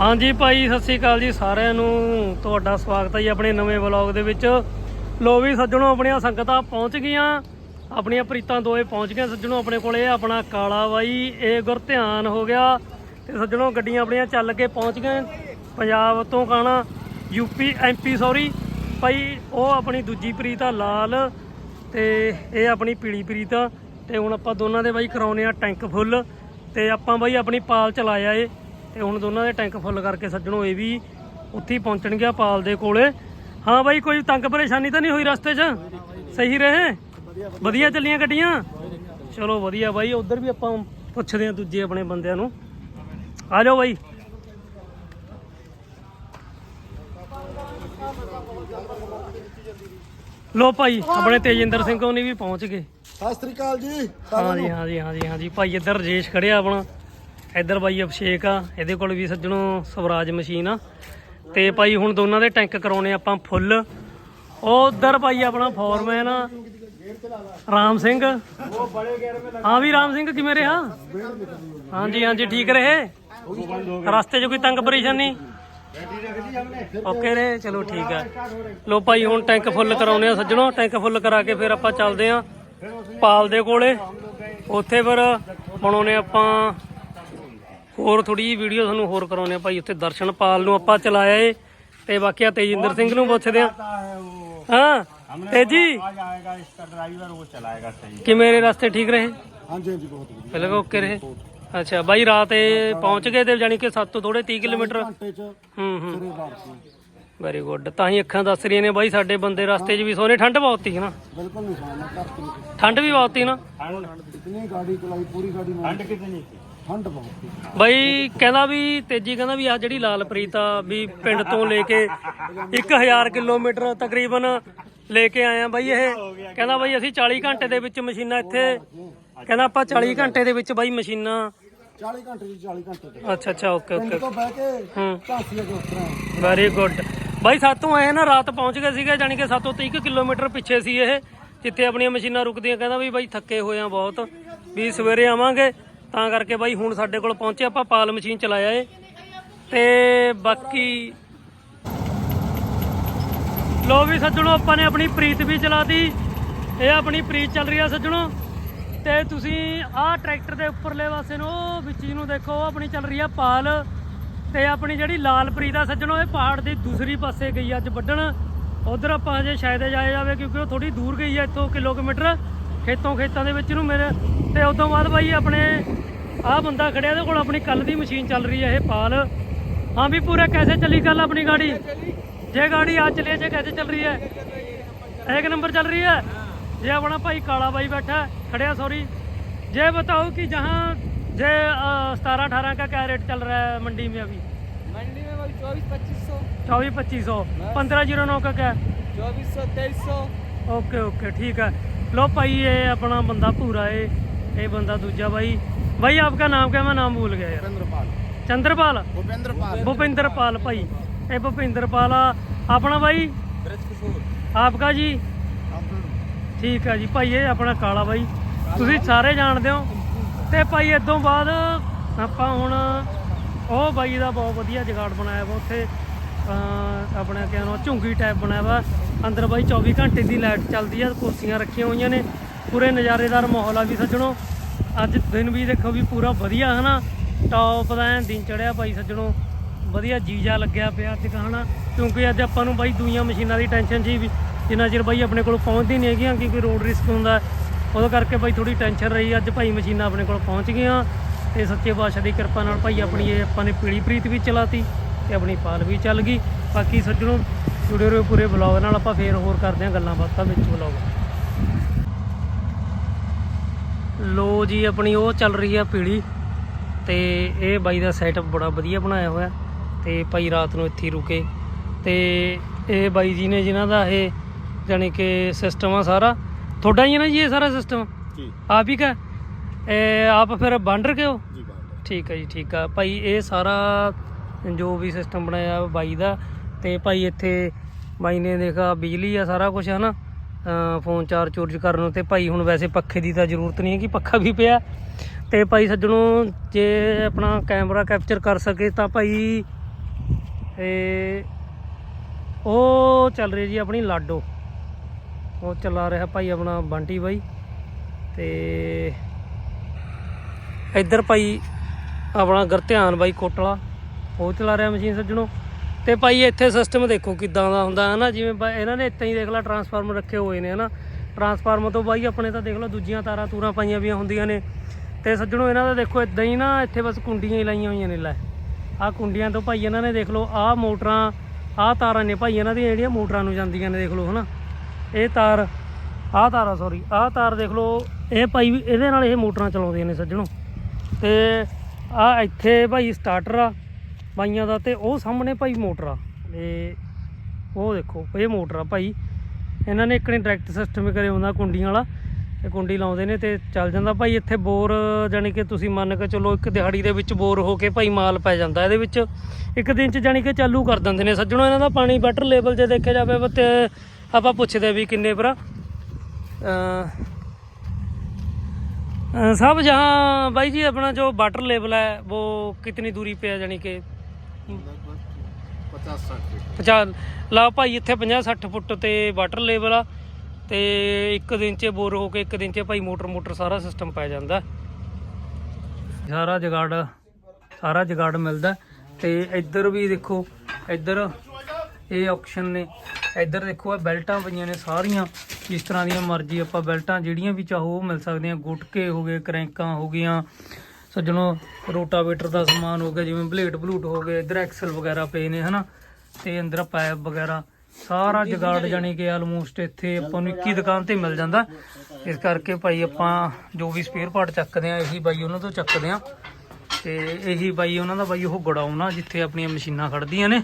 ਹਾਂਜੀ ਭਾਈ, ਸਤਿ ਸ੍ਰੀ ਅਕਾਲ ਜੀ ਸਾਰਿਆਂ ਨੂੰ। ਤੁਹਾਡਾ ਸਵਾਗਤ ਹੈ ਜੀ ਆਪਣੇ ਨਵੇਂ ਵਲੌਗ ਦੇ ਵਿੱਚ। ਲੋ ਵੀ ਸੱਜਣੋ, ਆਪਣੀਆਂ ਸੰਗਤਾਂ ਪਹੁੰਚ ਗਈਆਂ। ਆਪਣੀਆਂ ਪ੍ਰੀਤਾਂ ਦੋਏ ਪਹੁੰਚ ਗਈਆਂ। ਸੱਜਣੋ, ਆਪਣੇ ਕੋਲ ਇਹ ਆਪਣਾ ਕਾਲਾ ਬਾਈ, ਇਹ ਗੁਰਧਿਆਨ ਹੋ ਗਿਆ। ਤੇ ਸੱਜਣੋ, ਗੱਡੀਆਂ ਆਪਣੀਆਂ ਚੱਲ ਕੇ ਪਹੁੰਚ ਗਏ ਪੰਜਾਬ ਤੋਂ ਕਾਣਾ, ਯੂਪੀ, ਐਮਪੀ, ਸੌਰੀ। ਭਾਈ, ਉਹ ਆਪਣੀ ਦੂਜੀ ਪ੍ਰੀਤ ਆ, ਲਾਲ। ਤੇ ਇਹ ਆਪਣੀ ਪੀਲੀ ਪ੍ਰੀਤ। ਆ ਤੇ ਹੁਣ ਆਪਾਂ ਦੋਨਾਂ ਦੇ ਬਾਈ ਕਰਾਉਨੇ ਆ ਟੈਂਕ ਫੁੱਲ। ਤੇ ਆਪਾਂ ਬਾਈ ਆਪਣੀ ਪਾਲ ਚਲਾਇਆ ਏ। ਤੇ ਹੁਣ ਦੋਨਾਂ ਦੇ ਟੈਂਕ ਫੁੱਲ ਕਰਕੇ ਸੱਜਣੋ ਇਹ ਵੀ ਉੱਥੇ ਹੀ ਪਹੁੰਚਣਗੇ ਪਾਲ ਦੇ ਕੋਲੇ। ਹਾਂ ਬਾਈ ਕੋਈ ਤੰਗ ਪਰੇਸ਼ਾਨੀ ਤਾਂ ਨਹੀਂ ਹੋਈ ਰਸਤੇ 'ਚ? ਸਹੀ ਰਹੇ? ਵਧੀਆ ਚੱਲੀਆਂ ਗੱਡੀਆਂ? ਚਲੋ ਵਧੀਆ ਬਾਈ ਉਧਰ ਵੀ ਆਪਾਂ ਪੁੱਛਦੇ ਆ ਦੂਜੇ ਆਪਣੇ ਬੰਦਿਆਂ ਨੂੰ। ਆ ਜਾਓ ਬਾਈ। ਲੋ ਭਾਈ ਆਪਣੇ ਤੇਜਿੰਦਰ ਸਿੰਘ ਉਹਨੇ ਵੀ ਪਹੁੰਚ ਗਏ। ਸਤਿ ਸ੍ਰੀ ਅਕਾਲ ਜੀ ਹਾਂਜੀ ਹਾਂਜੀ ਹਾਂਜੀ ਹਾਂਜੀ। ਭਾਈ ਇੱਧਰ ਰਜੇਸ਼ ਖੜਿਆ ਆਪਣਾ। ਇੱਧਰ ਬਾਈ ਅਭਿਸ਼ੇਕ ਆ, ਇਹਦੇ ਕੋਲ ਵੀ ਸੱਜਣੋ ਸਵਰਾਜ ਮਸ਼ੀਨ ਆ। ਤੇ ਭਾਈ ਹੁਣ ਦੋਨਾਂ ਦੇ ਟੈਂਕ ਕਰਾਉਣੇ ਆਪਾਂ ਫੁੱਲ ਉਹ ਉਧਰ ਭਾਈ ਆਪਣਾ ਫੋਰਮੈਨ ਆ, ਰਾਮ ਸਿੰਘ। ਹਾਂ ਵੀ ਰਾਮ ਸਿੰਘ, ਕਿਵੇਂ ਰਿਹਾ? ਹਾਂਜੀ ਹਾਂਜੀ, ਠੀਕ ਰਹੇ? ਰਸਤੇ 'ਚ ਕੋਈ ਤੰਗ ਪਰੇਸ਼ਾਨੀ? ਓਕੇ ਰੇ ਚਲੋ ਠੀਕ ਹੈ ਲੋ ਭਾਈ ਹੁਣ ਟੈਂਕ ਫੁੱਲ ਕਰਾਉਨੇ ਆ ਸੱਜਣੋ ਟੈਂਕ ਫੁੱਲ ਕਰਾ ਕੇ ਫਿਰ ਆਪਾਂ ਚੱਲਦੇ ਆ ਪਾਲ ਦੇ ਕੋਲੇ। ਉੱਥੇ ਫਿਰ ਬਣਾਉਨੇ ਆਪਾਂ ਹੋਰ ਥੋੜੀ ਜੀ ਵੀਡੀਓ ਤੁਹਾਨੂੰ ਹੋਰ ਕਰਾਉਨੇ ਆ ਭਾਈ ਉੱਥੇ ਦਰਸ਼ਨਪਾਲ ਨੂੰ ਆਪਾਂ ਚਲਾਇਆ ਏ ਤੇ ਬਾਕੀ ਆ ਤੇਜਿੰਦਰ ਸਿੰਘ ਨੂੰ ਪੁੱਛਦੇ ਆ ਹਾਂ ਤੇ ਜੀ ਆਏਗਾ ਰਸਤੇ ਠੀਕ ਰਹੇ? ਹਾਂਜੀ ਹਾਂਜੀ ਬਹੁਤ ਵਧੀਆ। ਪਹਿਲਾਂ ਓਕੇ ਰਹੇ। ਅੱਛਾ ਬਾਈ ਰਾਤ ਇਹ ਪਹੁੰਚ ਗਏ ਤੇ ਜਾਨੀ ਕਿ 7 ਤੋਂ ਥੋੜੇ 30 ਕਿਲੋਮੀਟਰ? ਹੂੰ ਹੂੰ। ਵੈਰੀ ਗੁੱਡ ਤਾਂ ਹੀ ਅੱਖਾਂ ਦੱਸ ਰਹੀਆਂ ਨੇ ਬਾਈ ਸਾਡੇ ਬੰਦੇ ਰਸਤੇ 'ਚ ਵੀ ਸੋਹਣੇ ਠੰਡ ਬਹੁਤ ਸੀ ਨਾ? ਬਿਲਕੁਲ ਨਹੀਂ ਸਾਨਾ ਠੰਡ ਵੀ ਬਹੁਤ ਸੀ ਨਾ? ਠੰਡ ਕਿਤਨੀ ਗਾੜੀ ਚਲਾਈ ਪੂਰੀ ਗਾੜੀ ਠੰਡ ਕਿਤਨੀ ਸੀ। ਠੰਡ ਬਹੁਤ ਸੀ। ਬਾਈ ਕਹਿੰਦਾ ਵੀ ਤੇਜੀ ਕਹਿੰਦਾ ਵੀ ਆ ਜਿਹੜੀ ਲਾਲਪ੍ਰੀਤ ਆ ਵੀ ਪਿੰਡ ਤੋਂ ਲੈ ਕੇ 1000 ਕਿਲੋਮੀਟਰ ਤਕਰੀਬਨ ਲੈ ਕੇ ਆਏ ਆ ਬਾਈ ਇਹ। ਕਹਿੰਦਾ ਬਾਈ ਅਸੀਂ 40 ਘੰਟੇ ਦੇ ਵਿੱਚ ਮਸ਼ੀਨਾਂ ਇੱਥੇ ਕਹਿੰਦਾ ਆਪਾਂ 40 ਘੰਟੇ ਦੇ ਵਿੱਚ ਬਾਈ ਮਸ਼ੀਨਾਂ। 40 ਘੰਟੇ ਜੀ 40 ਘੰਟੇ ਅੱਛਾ ਅੱਛਾ ਓਕੇ ਓਕੇ। ਤੋਂ ਬਹਿ ਕੇ ਹੂੰ। ਝਾਂਸੀ ਦੇ ਵੈਰੀ ਗੁੱਡ ਬਾਈ ਸਾਤੋਂ ਆਏ ਨਾ ਰਾਤ ਪਹੁੰਚ ਗਏ ਸੀਗੇ ਜਾਨੀ ਕਿ ਸਾਤੋਂ 30 ਕਿਲੋਮੀਟਰ ਪਿੱਛੇ ਸੀ ਇਹ ਜਿੱਥੇ ਆਪਣੀਆਂ ਮਸ਼ੀਨਾਂ ਰੁਕਦੀਆਂ। ਕਹਿੰਦਾ ਵੀ ਬਾਈ ਥੱਕੇ ਹੋਏ ਆ ਬਹੁਤ ਵੀ ਸਵੇਰੇ ਆਵਾਂਗੇ। ਤਾਂ ਕਰਕੇ ਬਾਈ ਹੁਣ ਸਾਡੇ ਕੋਲ ਪਹੁੰਚੇ ਆਪਾਂ, ਪਾਲ ਮਸ਼ੀਨ ਚਲਾਇਆ ਏ। ਤੇ ਬਾਕੀ ਲੋ ਵੀ ਸੱਜਣੋ, ਆਪਾਂ ਨੇ ਆਪਣੀ ਪ੍ਰੀਤ ਵੀ ਚਲਾਤੀ ਇਹ ਆਪਣੀ ਪ੍ਰੀਤ ਚੱਲ ਰਹੀ ਆ ਸੱਜਣੋ। ਤੇ ਤੁਸੀਂ ਆਹ ਟਰੈਕਟਰ ਦੇ ਉੱਪਰਲੇ ਪਾਸੇ ਨੂੰ ਉਹ ਵਿੱਚ ਨੂੰ ਦੇਖੋ, ਉਹ ਆਪਣੀ ਚੱਲ ਰਹੀ ਆ ਪਾਲ। ਤੇ ਆਪਣੀ ਜਿਹੜੀ ਲਾਲ ਪ੍ਰੀਤ ਆ ਸੱਜਣੋ, ਇਹ ਪਹਾੜ ਦੀ ਦੂਸਰੀ ਪਾਸੇ ਗਈ ਅੱਜ ਵੱਢਣ। ਉਧਰ ਆਪਾਂ ਹਜੇ ਸ਼ਾਇਦ ਜਾਇਆ ਜਾਵੇ, ਕਿਉਂਕਿ ਉਹ ਥੋੜੀ ਦੂਰ ਗਈ ਆ, ਇੱਥੋਂ ਕਿਲੋਮੀਟਰ। ਖੇਤੋਂ ਖੇਤਾਂ ਦੇ ਵਿੱਚ ਨੂੰ ਮੇਰੇ ਤੇ ਉਦੋਂ ਬਾਅਦ ਬਾਈ ਆਪਣੇ ਆਹ ਬੰਦਾ ਖੜਿਆ ਇਹਦੇ ਕੋਲ ਆਪਣੀ ਕੱਲ ਦੀ ਮਸ਼ੀਨ ਚੱਲ ਰਹੀ ਹੈ ਇਹ ਪਾਲ ਹਾਂ ਵੀ ਪੂਰਾ ਕੈਸੇ ਚੱਲੀ ਕੱਲ ਆਪਣੀ ਗਾੜੀ ਜੇ गाड़ी आज चलिए जे कैसे चल रही है एक नंबर चल रही है ये अपना भाई काला भाई बैठा है खड़िया सॉरी ये बताओ कि जहाँ जे सतारह अठारह का क्या रेट चल रहा है मंडी में अभी मंडी में वही चौबीस पच्चीस सौ चौबीस पच्चीस सौ पंद्रह जीरो नौ का क्या है चौबीस सौ तेईस सौ ओके ओके ठीक है लो भाई ये अपना बंदा पूरा है ये बंदा दूजा भाई भाई आपका नाम क्या मैं नाम भूल गया यार ਭੁਪਿੰਦਰਪਾਲ चंद्रपाल ਭੁਪਿੰਦਰਪਾਲ भूपिंदरपाल भाई ये भूपिंदरपाल आ, अपना भाई ब्रज किशोर आपका जी ਠੀਕ ਆ ਜੀ ਭਾਈ ਇਹ ਆਪਣਾ ਕਾਲਾ ਬਾਈ ਤੁਸੀਂ ਸਾਰੇ ਜਾਣਦੇ ਹੋ ਤੇ ਭਾਈ ਇਦੋਂ ਬਾਅਦ ਆਪਾਂ ਹੁਣ ਉਹ ਬਾਈ ਦਾ ਬਹੁਤ ਵਧੀਆ ਜਗਾੜ ਬਣਾਇਆ ਵਾ ਉੱਥੇ ਅਹ ਆਪਣਾ ਕਿਹਾ ਨਾ ਝੁੰਗੀ ਟਾਈਪ ਬਣਾਇਆ ਵਾ। ਅੰਦਰ ਬਾਈ 24 ਘੰਟੇ ਦੀ ਲਾਈਟ ਚੱਲਦੀ ਆ, ਕੁਰਸੀਆਂ ਰੱਖੀਆਂ ਹੋਈਆਂ ਨੇ। ਪੂਰੇ ਨਜ਼ਾਰੇਦਾਰ ਮਾਹੌਲ ਆ ਵੀ ਸੱਜਣੋ। ਅੱਜ ਦਿਨ ਵੀ ਦੇਖੋ ਵੀ ਪੂਰਾ ਵਧੀਆ, ਹਨਾ? ਟੌਪ ਦਾ ਐਨ ਦਿਨ ਚੜਿਆ ਭਾਈ ਸੱਜਣੋ। ਵਧੀਆ ਜੀਜਾ ਲੱਗਿਆ ਪਿਆ ਅੱਜ ਕਹਣਾ ਕਿਉਂਕਿ ਅੱਜ ਆਪਾਂ ਨੂੰ ਬਾਈ ਦੂਈਆਂ ਮਸ਼ੀਨਾਂ ਦੀ ਟੈਨਸ਼ਨ ਸੀ ਵੀ, ਜਿੰਨਾ ਚਿਰ ਬਾਈ ਆਪਣੇ ਕੋਲ ਪਹੁੰਚਦੀ ਨਹੀਂ ਹੈਗੀਆਂ, ਕਿਉਂਕਿ ਰੋਡ ਰਿਸਕ ਹੁੰਦਾ। ਉਹਦੇ ਕਰਕੇ ਬਾਈ ਥੋੜੀ ਟੈਨਸ਼ਨ ਰਹੀ, ਅੱਜ ਭਾਈ ਮਸ਼ੀਨਾਂ ਆਪਣੇ ਕੋਲ ਪਹੁੰਚ ਗਈਆਂ। ਤੇ ਸੱਚੇ ਪਾਤਸ਼ਾਹ ਦੀ ਕਿਰਪਾ ਨਾਲ ਭਾਈ ਆਪਣੀ ਇਹ ਆਪਾਂ ਨੇ ਪੀਲੀ ਪ੍ਰੀਤ ਵੀ ਚਲਾਤੀ। ਤੇ ਆਪਣੀ ਪਾਲ ਵੀ ਚੱਲ ਗਈ। ਬਾਕੀ ਸੱਜਣੋ ਜੁੜੇ ਰਹੋ ਪੂਰੇ ਬਲੌਗ ਨਾਲ ਆਪਾਂ ਫੇਰ ਹੋਰ ਕਰਦੇ ਹਾਂ ਗੱਲਾਂ ਬਾਤਾਂ ਵਿੱਚ ਬਲੌਗ ਲੋ ਜੀ ਆਪਣੀ ਉਹ ਚੱਲ ਰਹੀ ਆ ਪੀਲੀ ਤੇ ਇਹ ਬਾਈ ਦਾ ਸੈਟਅਪ ਬੜਾ ਵਧੀਆ ਬਣਾਇਆ ਹੋਇਆ ਤੇ ਭਾਈ ਰਾਤ ਨੂੰ ਇੱਥੇ ਰੁਕੇ ਤੇ ਇਹ ਬਾਈ ਜੀ ਨੇ ਜਿਨ੍ਹਾਂ ਦਾ ਇਹ ਜਾਣੀ ਕਿ ਸਿਸਟਮ ਆ ਸਾਰਾ ਤੁਹਾਡਾ ਹੀ ਹੈ ਨਾ ਜੀ ਇਹ ਸਾਰਾ ਸਿਸਟਮ ਜੀ। ਆਪ ਹੀ ਕਾ ਇਹ ਆਪ ਫਿਰ ਬੰਡ ਰਕੇ ਹੋ ਜੀ ਠੀਕ ਹੈ ਜੀ ਠੀਕ ਆ। ਭਾਈ ਇਹ ਸਾਰਾ ਜੋ ਵੀ ਸਿਸਟਮ ਬਣਾਇਆ ਬਾਈ ਦਾ। ਤੇ ਭਾਈ ਇੱਥੇ ਬਾਈ ਨੇ ਦੇਖਾ ਬਿਜਲੀ ਆ, ਸਾਰਾ ਕੁਝ ਹਨਾ ਅਹ ਫੋਨ ਚਾਰਜ ਚੂਰਜ ਕਰਨ ਨੂੰ ਤੇ ਭਾਈ ਹੁਣ ਵੈਸੇ ਪੱਖੇ ਦੀ ਤਾਂ ਜ਼ਰੂਰਤ ਨਹੀਂ ਹੈ ਕਿ ਪੱਖਾ ਵੀ ਪਿਆ। ਤੇ ਭਾਈ ਸੱਜਣੋ, ਜੇ ਆਪਣਾ ਕੈਮਰਾ ਕੈਪਚਰ ਕਰ ਸਕੇ ਤਾਂ ਭਾਈ ਇਹ ਉਹ ਚੱਲ ਰਹੀ ਜੀ ਆਪਣੀ ਲਾਡੋ। ਉਹ ਚਲਾ ਰਿਹਾ ਭਾਈ ਆਪਣਾ ਬੰਟੀ ਬਾਈ। ਤੇ ਇੱਧਰ ਭਾਈ ਆਪਣਾ ਗੁਰਧਿਆਨ ਬਾਈ ਕੋਟਲਾ। ਉਹ ਚਲਾ ਰਿਹਾ ਮਸ਼ੀਨ ਸੱਜਣੋ। ਤੇ ਭਾਈ ਇੱਥੇ ਸਿਸਟਮ ਦੇਖੋ ਕਿਦਾਂ ਦਾ ਹੁੰਦਾ ਹੈ ਨਾ ਜਿਵੇਂ ਬਾ- ਇਹਨਾਂ ਨੇ ਇੱਦਾਂ ਹੀ ਦੇਖ ਲਾ ਟਰਾਂਸਫਾਰਮਰ ਰੱਖੇ ਹੋਏ ਨੇ, ਹਨਾ? ਟਰਾਂਸਫਾਰਮਰ ਤੋਂ ਬਾਈ ਆਪਣੇ ਤਾਂ ਦੇਖ ਲਓ ਦੂਜੀਆਂ ਤਾਰਾਂ ਤੂਰਾਂ ਪਾਈਆਂ ਵੀਆਂ ਹੁੰਦੀਆਂ ਨੇ। ਤੇ ਸੱਜਣੋ, ਇਹਨਾਂ ਦਾ ਦੇਖੋ ਇਦਾਂ ਹੀ ਨਾ, ਇੱਥੇ ਬਸ ਕੁੰਡੀਆਂ ਹੀ ਲਾਈਆਂ ਹੋਈਆਂ ਨੇ, ਲੈ। ਆਹ ਕੁੰਡੀਆਂ ਤੋਂ ਭਾਈ ਇਹਨਾਂ ਨੇ ਦੇਖ ਲਓ, ਆਹ ਮੋਟਰਾਂ, ਆਹ ਤਾਰਾਂ ਨੇ ਭਾਈ ਇਹਨਾਂ ਦੀਆਂ ਜਿਹੜੀਆਂ ਮੋਟਰਾਂ ਨੂੰ ਜਾਂਦੀਆਂ ਨੇ, ਦੇਖ ਲਓ, ਹਨਾ? ਇਹ ਤਾਰ, ਆਹ ਤਾਰ ਆ ਸੌਰੀ ਆਹ ਤਾਰ ਦੇਖ ਲਓ, ਇਹ ਭਾਈ ਵੀ- ਇਹਦੇ ਨਾਲ ਇਹ ਮੋਟਰਾਂ ਚਲਾਉਂਦੀਆਂ ਨੇ, ਸੱਜਣੋ। ਤੇ ਆ ਇੱਥੇ ਭਾਈ ਸਟਾਰਟਰ ਆ। ਬਾਈਆਂ ਦਾ ਤੇ ਉਹ ਸਾਹਮਣੇ ਭਾਈ ਮੋਟਰ ਆ। ਤੇ ਉਹ ਦੇਖੋ, ਇਹ ਮੋਟਰ ਆ ਭਾਈ। ਇਹਨਾਂ ਨੇ ਇੱਕ ਨੇ ਡਾਇਰੈਕਟ ਸਿਸਟਮ ਕਰੇ ਹੁੰਦਾ ਕੁੰਡੀਆਂ ਵਾਲਾ। ਇਹ ਕੁੰਡੀ ਲਾਉਂਦੇ ਨੇ ਤੇ ਚੱਲ ਜਾਂਦਾ ਭਾਈ ਇੱਥੇ ਬੋਰ ਜਾਨੀ ਕਿ ਤੁਸੀਂ ਮੰਨ ਕੇ ਚਲੋ ਇੱਕ ਦਿਹਾੜੀ ਦੇ ਵਿੱਚ ਬੋਰ ਹੋ ਕੇ ਭਾਈ ਮਾਲ ਪੈ ਜਾਂਦਾ। ਇਹਦੇ ਵਿੱਚ ਇੱਕ ਦਿਨ ਚ ਜਾਨੀ ਕਿ ਚਾਲੂ ਕਰ ਦਿੰਦੇ ਨੇ। ਸੱਜਣੋ, ਇਹਨਾਂ ਦਾ ਪਾਣੀ ਵਾਟਰ ਲੇਵਲ ਜੇ ਦੇਖਿਆ ਜਾਵੇ ਤੇ ਆਪਾਂ ਪੁੱਛਦੇ ਵੀ ਕਿੰਨੇ ਭਰਾ। ਸਭ ਜਹਾਂ, ਬਾਈ ਜੀ, ਆਪਣਾ ਜੋ ਵਾਟਰ ਲੇਵਲ ਹੈ, ਉਹ ਕਿਤਨੀ ਦੂਰੀ ਪਿਆ ਹੈ ਜਾਨੀ ਕਿ 50 60 50 ਲਾ ਭਾਈ ਇੱਥੇ 50 60 ਫੁੱਟ ਤੇ ਵਾਟਰ ਲੇਵਲ ਆ ਤੇ ਇੱਕ ਦਿਨ 'ਚ ਬੋਰ ਹੋ ਕੇ ਇੱਕ ਦਿਨ 'ਚ ਭਾਈ ਮੋਟਰ ਮੋਟਰ ਸਾਰਾ ਸਿਸਟਮ ਪੈ ਜਾਂਦਾ। ਸਾਰਾ ਜਗਾੜ ਸਾਰਾ ਜਗਾੜ ਮਿਲਦਾ। ਤੇ ਇੱਧਰ ਵੀ ਦੇਖੋ ਇੱਧਰ ਇਹ ਆਪਸ਼ਨ ਨੇ। ਇੱਧਰ ਦੇਖੋ ਇਹ ਬੈਲਟਾਂ ਪਈਆਂ ਨੇ ਸਾਰੀਆਂ। ਇਸ ਤਰ੍ਹਾਂ ਦੀਆਂ ਮਰਜ਼ੀ ਆਪਾਂ ਬੈਲਟਾਂ ਜਿਹੜੀਆਂ ਵੀ ਚਾਹੋ ਉਹ ਮਿਲ ਸਕਦੀਆਂ। ਗੁਟਕੇ ਹੋ ਗਏ ਕਰੈਂਕਾਂ ਹੋ ਗਈਆਂ। ਸੱਜਣੋ ਰੋਟਾਵੇਟਰ ਦਾ ਸਮਾਨ ਹੋ ਗਿਆ ਜਿਵੇਂ ਬਲੇਡ ਬਲੂਟ ਹੋ ਗਏ ਇਧਰ ਐਕਸਲ ਵਗੈਰਾ ਪਏ ਨੇ ਹਨਾ? ਤੇ ਅੰਦਰ ਪਾਈਪ ਵਗੈਰਾ ਸਾਰਾ ਜਗਾੜ ਜਾਣੀ ਕਿ ਆਲਮੋਸਟ ਇੱਥੇ ਆਪਾਂ ਨੂੰ 21 ਦੁਕਾਨ ਤੇ ਮਿਲ ਜਾਂਦਾ। ਇਸ ਕਰਕੇ ਭਾਈ ਆਪਾਂ ਜੋ ਵੀ ਸਪੇਅਰ ਪਾਰਟ ਚੱਕਦੇ ਆ ਇਹੀ ਬਾਈ ਉਹਨਾਂ ਤੋਂ ਚੱਕਦੇ ਆ ਤੇ ਇਹੀ ਬਾਈ ਉਹਨਾਂ ਦਾ ਬਾਈ ਉਹ ਗੜਾਉਣਾ ਜਿੱਥੇ ਆਪਣੀਆਂ ਮਸ਼ੀਨਾਂ ਖੜਦੀਆਂ ਨੇ।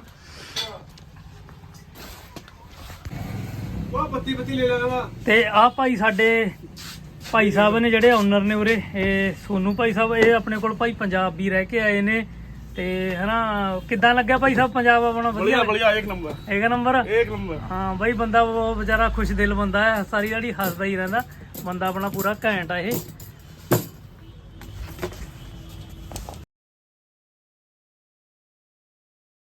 ਤੇ ਆ ਭਾਈ ਸਾਡੇ ਭਾਈ ਸਾਹਿਬ ਨੇ ਜਿਹੜੇ ਓਨਰ ਨੇ ਉਰੇ ਇਹ ਸੋਨੂ ਭਾਈ ਸਾਹਿਬ ਇਹ ਆਪਣੇ ਕੋਲ ਭਾਈ ਪੰਜਾਬੀ ਰਹਿ ਕੇ ਆਏ ਨੇ। ਤੇ ਹਨਾ ਕਿੱਦਾਂ ਲੱਗਿਆ ਭਾਈ ਸਾਹਿਬ ਪੰਜਾਬ ਆਪਣਾ? ਵਧੀਆ ਵਧੀਆ ਇੱਕ ਨੰਬਰ ਇੱਕ ਨੰਬਰ ਇੱਕ ਨੰਬਰ ਹਾਂ ਬਾਈ ਬੰਦਾ ਉਹ ਵਿਚਾਰਾ ਖੁਸ਼ ਦਿਲ ਬੰਦਾ ਹੈ ਸਾਰੀ ਜਿਹੜੀ ਹੱਸਦਾ ਹੀ ਰਹਿੰਦਾ। ਬੰਦਾ ਆਪਣਾ ਪੂਰਾ ਘੈਂਟ ਆ ਇਹ।